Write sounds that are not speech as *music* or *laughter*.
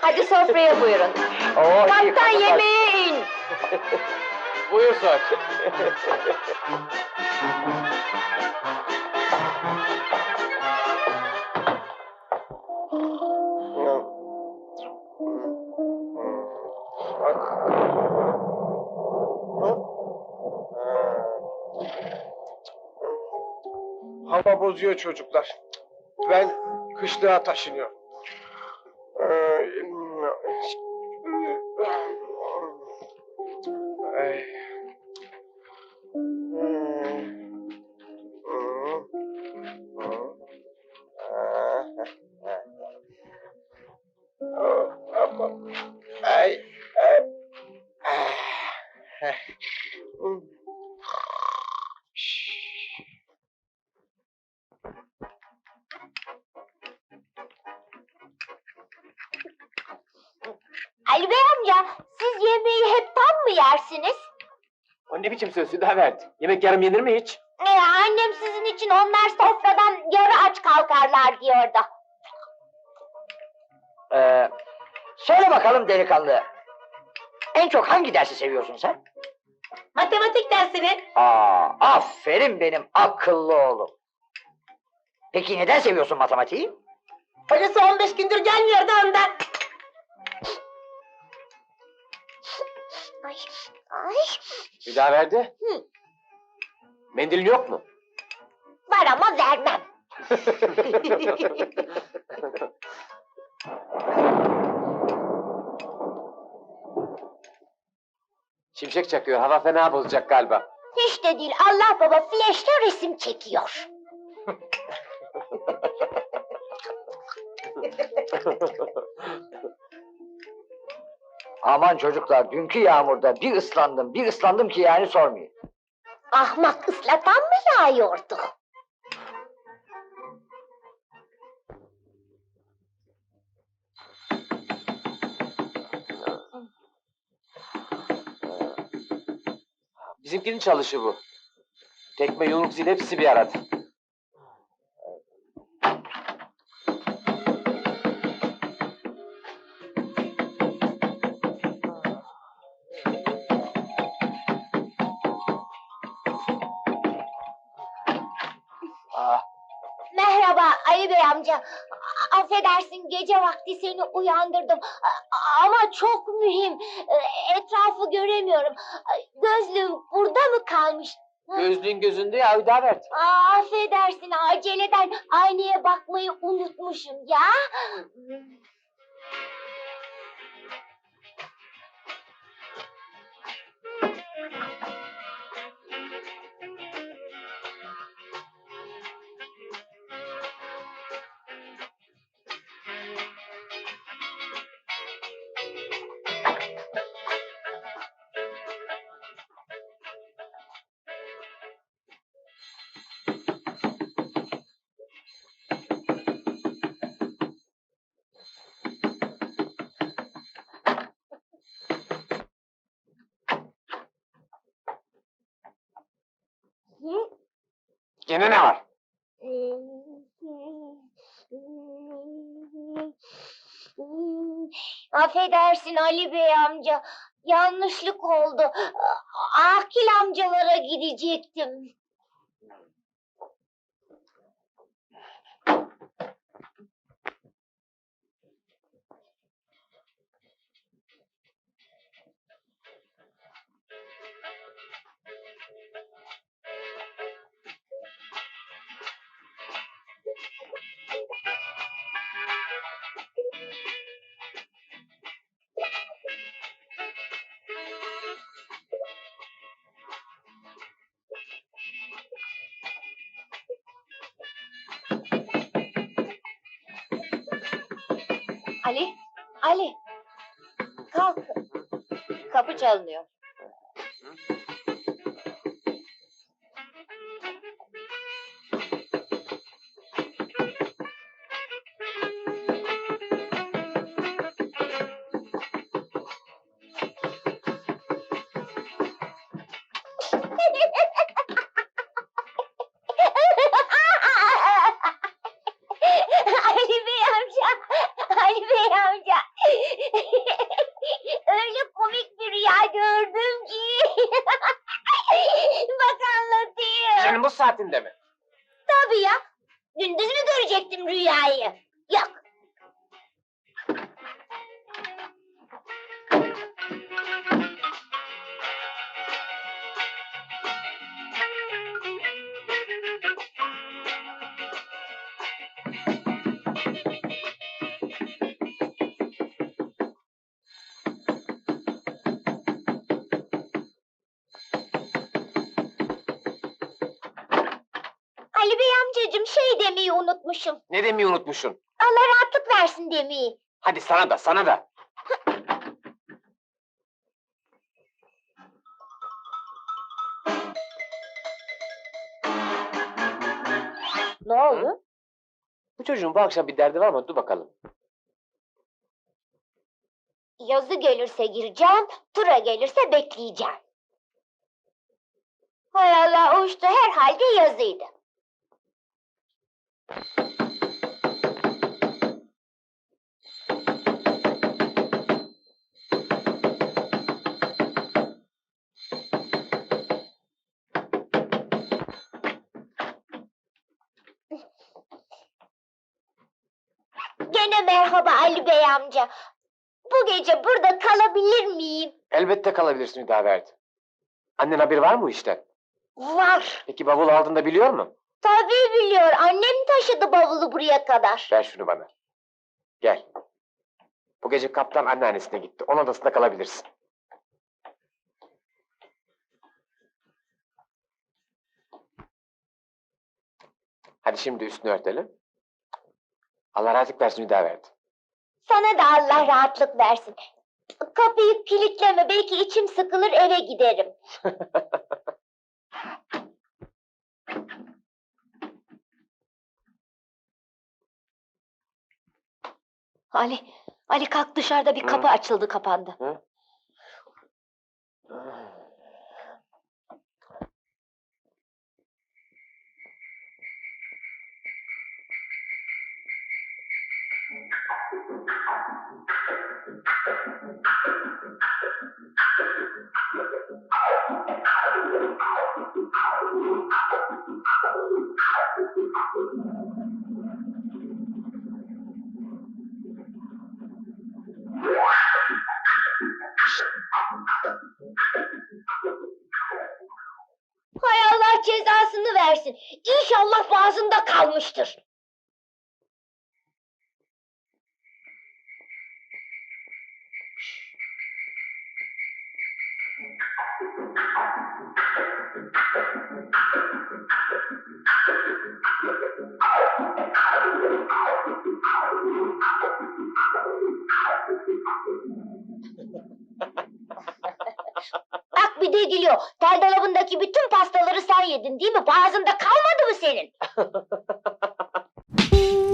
Hadi sofraya buyurun. Oo, iyi, Kaptan kaptan. yemeğe in. *laughs* Buyur Suat. Hava bozuyor çocuklar. Ben kışlığa taşınıyorum. Mı yersiniz? O ne biçim söz Hüdaverdi? Yemek yarım yenir mi hiç? Ee, annem sizin için onlar sofradan yarı aç kalkarlar diyordu. Ee, söyle bakalım delikanlı. En çok hangi dersi seviyorsun sen? Matematik dersini. Aa, aferin benim akıllı oğlum. Peki neden seviyorsun matematiği? Hocası 15 gündür gelmiyordu ondan. Ay, ay. Hüdaverdi? Hı. Mendilin yok mu? Var ama vermem. *laughs* Şimşek çakıyor. Hava fena bozacak galiba. Hiç de değil. Allah baba flaşla resim çekiyor. *laughs* Aman çocuklar dünkü yağmurda bir ıslandım bir ıslandım ki yani sormayın. Ahmak ıslatan mı yağıyordu? Bizimkinin çalışı bu. Tekme, yumruk, zil hepsi bir arada. Merhaba Ali Bey amca. A- Affedersin gece vakti seni uyandırdım. A- Ama çok mühim. E, Etrafı göremiyorum. Gözlüğüm burada mı kalmış? gözlüğün gözünde ya Hüdaverdi. Aa, affedersin aceleden aynaya bakmayı unutmuşum ya. Gene ne var? Affedersin Ali Bey amca. Yanlışlık oldu. Akil amcalara gidecektim. Ali, Ali. Kalk. Kapı çalınıyor. *laughs* saatinde mi? Tabii ya. Gündüz mü görecektim rüyayı? Yok. Ali Bey amcacığım şey demeyi unutmuşum. Ne demeyi unutmuşsun? Allah rahatlık versin demeyi. Hadi sana da sana da. Ne oldu? Bu çocuğun bu akşam bir derdi var mı? Dur bakalım. Yazı gelirse gireceğim, tura gelirse bekleyeceğim. Hay Allah o işte herhalde yazıydı. Gene merhaba Ali Bey amca. Bu gece burada kalabilir miyim? Elbette kalabilirsin Hüdaverdi. Annen haberi var mı bu işten? Var. Peki bavul aldığında biliyor mu? Tabii biliyor. Annem taşıdı bavulu buraya kadar. Ver şunu bana. Gel. Bu gece kaptan anneannesine gitti. Onun odasında kalabilirsin. Hadi şimdi üstünü örtelim. Allah rahatlık versin Hüdaverdi. Sana da Allah rahatlık versin. Kapıyı kilitleme. Belki içim sıkılır eve giderim. *laughs* Ali, Ali kalk dışarıda bir Hı. kapı açıldı kapandı. Hay Allah cezasını versin. İnşallah boğazında kalmıştır. bir de geliyor. Tel bütün pastaları sen yedin değil mi? Boğazında kalmadı mı senin? *laughs*